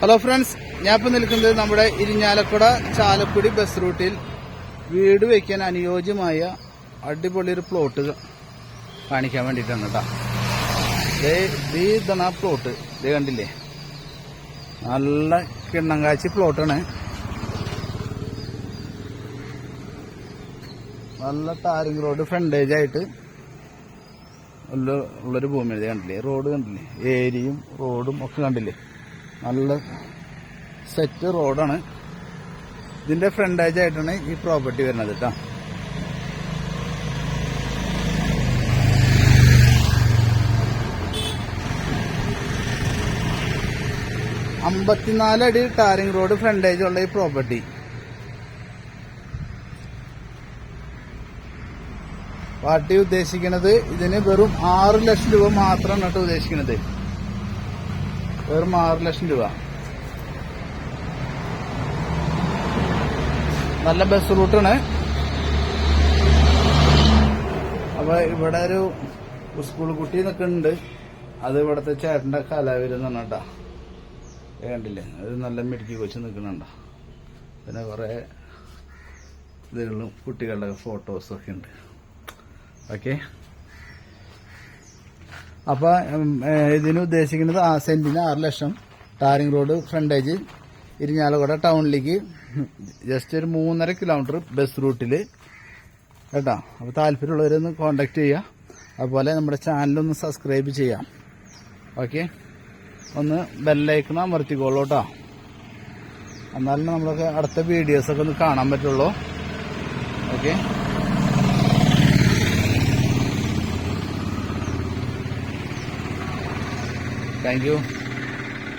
Hello friends ഞാൻ ഇപ്പൊ നിൽക്കുന്നത് നമ്മുടെ ഇരിഞ്ഞാലക്കുട ചാലക്കുടി ബസ് റൂട്ടിൽ വീട് വെക്കാൻ അനുയോജ്യമായ അടിപൊളി ഒരു പ്ലോട്ട് കാണിക്കാൻ വേണ്ടിയിട്ടാണ് കേട്ടോ ദേ പ്ലോട്ട് ഇത് കണ്ടില്ലേ? നല്ല കിണ്ണം കാച്ചി പ്ലോട്ടാണ് നല്ല ടാറിംഗ് റോഡ് ഫ്രണ്ടേജ് ആയിട്ട് ഉള്ള ഉള്ളൊരു ഭൂമി കണ്ടില്ലേ? റോഡ് കണ്ടില്ലേ? ഏരിയയും റോഡും ഒക്കെ കണ്ടില്ലേ? നല്ല സെറ്റ് റോഡാണ് ഇതിന്റെ ഫ്രണ്ടേജ് ആയിട്ടാണ് ഈ പ്രോപ്പർട്ടി വരുന്നത് കേട്ടോ അമ്പത്തിനാല് അടി ടാരിങ് റോഡ് ഫ്രണ്ടേജ് ഉള്ള ഈ പ്രോപ്പർട്ടി പാർട്ടി ഉദ്ദേശിക്കുന്നത് ഇതിന് വെറും ആറ് ലക്ഷം രൂപ മാത്രമാണ് കേട്ടോ ഉദ്ദേശിക്കുന്നത്. വെറും ആറ് ലക്ഷം രൂപ. നല്ല ബസ് റൂട്ടാണ് അപ്പൊ ഇവിടെ ഒരു സ്കൂൾ കുട്ടി നിൽക്കുന്നുണ്ട് അത് ഇവിടുത്തെ ചേട്ടന്റെ കലാവിരുന്ന് പറഞ്ഞാ കണ്ടില്ലേ? അത് നല്ല മിടുക്കി കൊച്ചു നിൽക്കുന്നുണ്ടോ പിന്നെ കുറെ ഇതുകളും കുട്ടികളുടെ ഫോട്ടോസും ഒക്കെ ഉണ്ട്. ഓക്കെ അപ്പൊ ഉം, ഇതിന് ഉദ്ദേശിക്കുന്നത് ആ സെന്റിന് ആറ് ലക്ഷം. Tarring road frontage. ഇരിഞ്ഞാലക്കുട ടൗണിലേക്ക് ജസ്റ്റ് ഒരു മൂന്നര കിലോമീറ്റർ ബസ് റൂട്ടിൽ കേട്ടോ? അപ്പോൾ താല്പര്യമുള്ളവരൊന്ന് കോണ്ടാക്ട് ചെയ്യുക അതുപോലെ നമ്മുടെ ചാനലൊന്ന് സബ്സ്ക്രൈബ് ചെയ്യാം. ഓക്കെ ഒന്ന് ബെല്ലൈക്കണം അമർത്തിക്കോളൂ കേട്ടോ. എന്നാലും നമ്മളൊക്കെ അടുത്ത വീഡിയോസൊക്കെ ഒന്ന് കാണാൻ പറ്റുള്ളൂ. Okay thank you